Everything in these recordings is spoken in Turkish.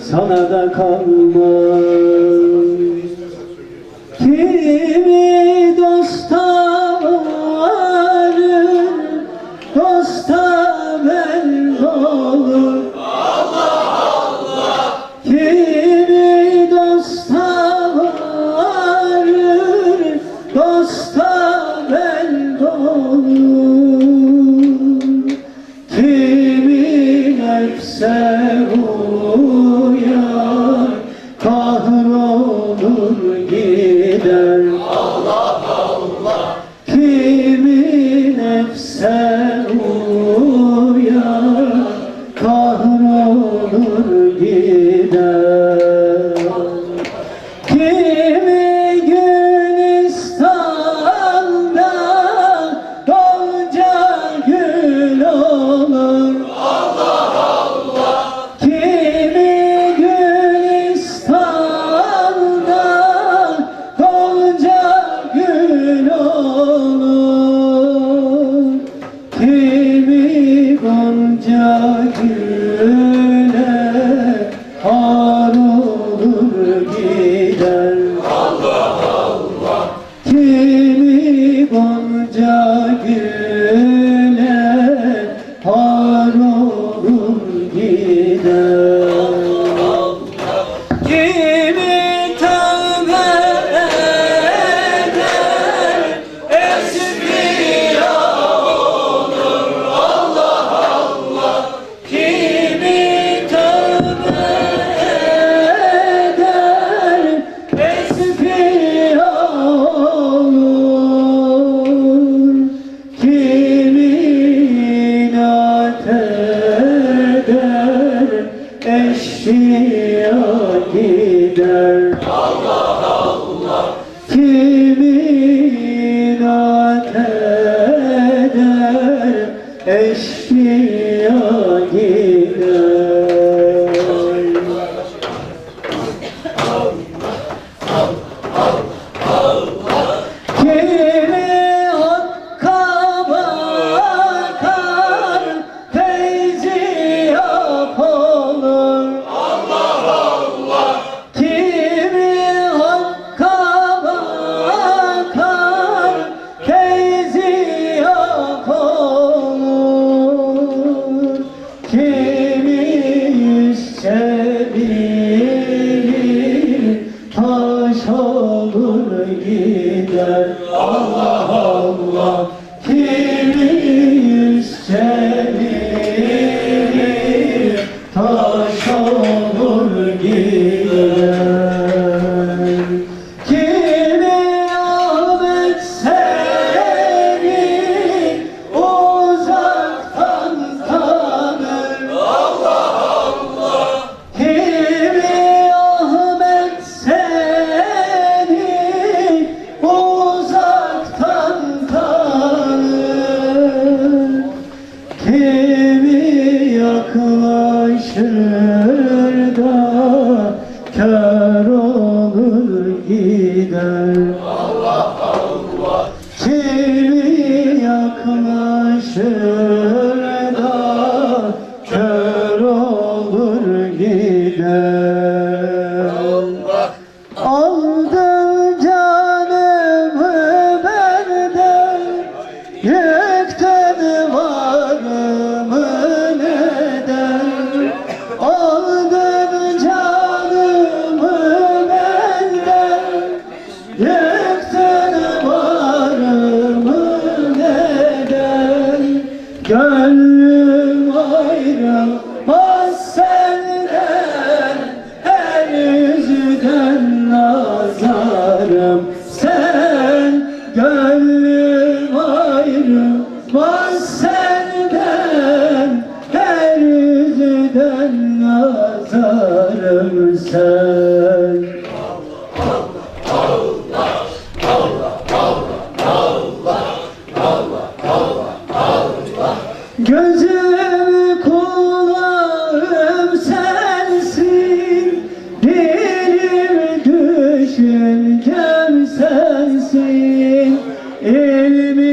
sana da kalmaz. Hmm. halo. sen. Gözüm kulağım sensin. Dilim düşüncem sensin. Elimi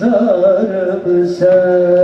nazarım sen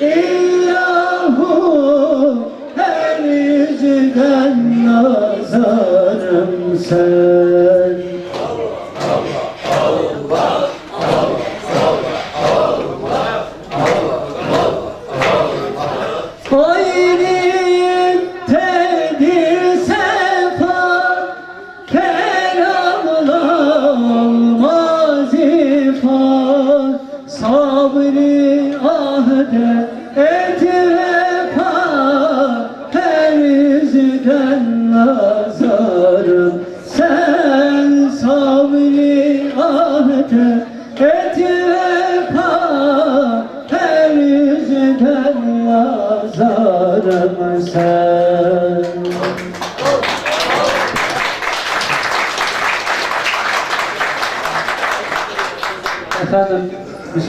illahu Her yüzden nazarım sen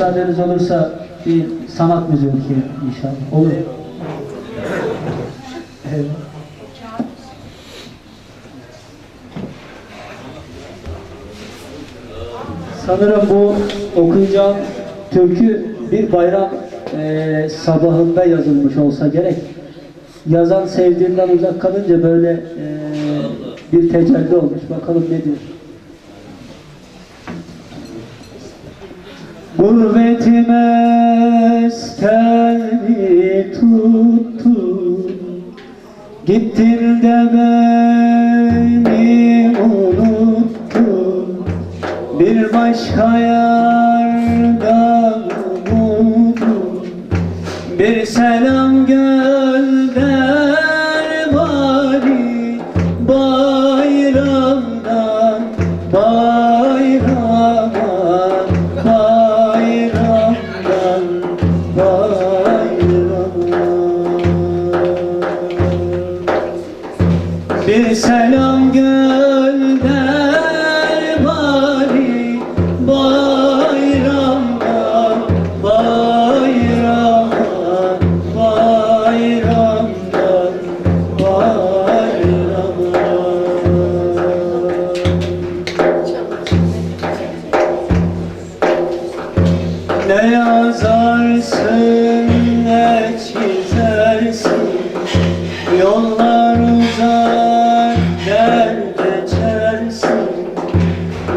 müsaadeniz olursa bir sanat müziği inşallah. Olur. Evet. Sanırım bu okuyacağım türkü bir bayram eee, sabahında yazılmış olsa gerek. Yazan sevdiğinden uzak kalınca böyle eee, bir tecelli olmuş. Bakalım ne diyor. Gurbetime steni tuttu Gittin de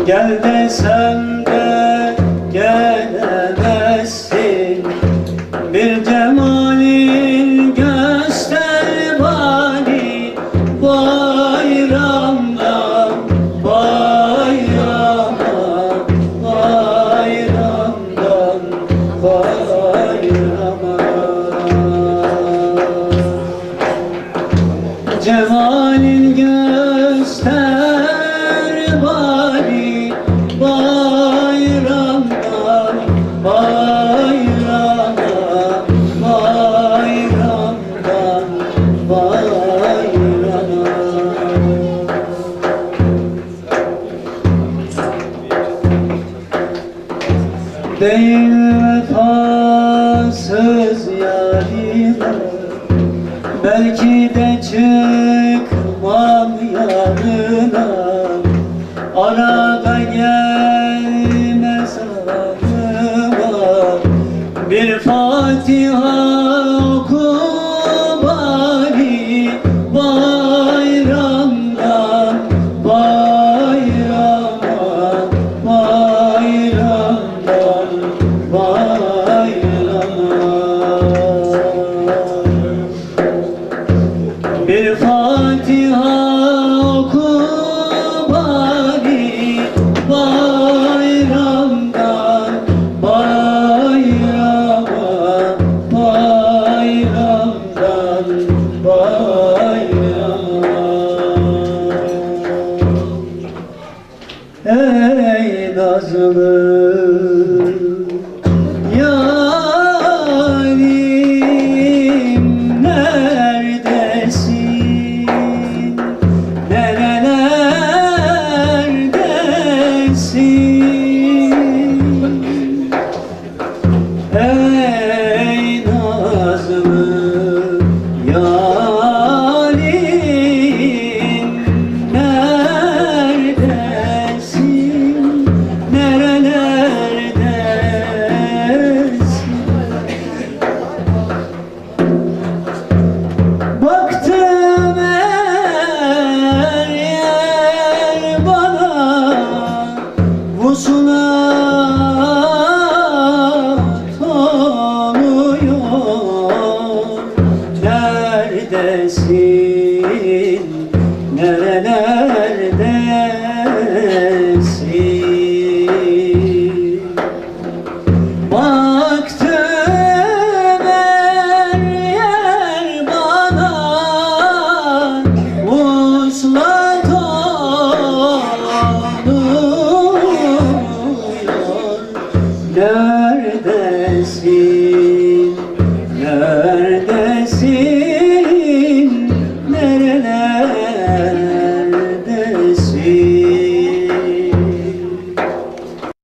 Gel desem Değil vefasız yarime Belki de çıkmam yanına. Arada gelmez aklıma Bir Fatiha 曾经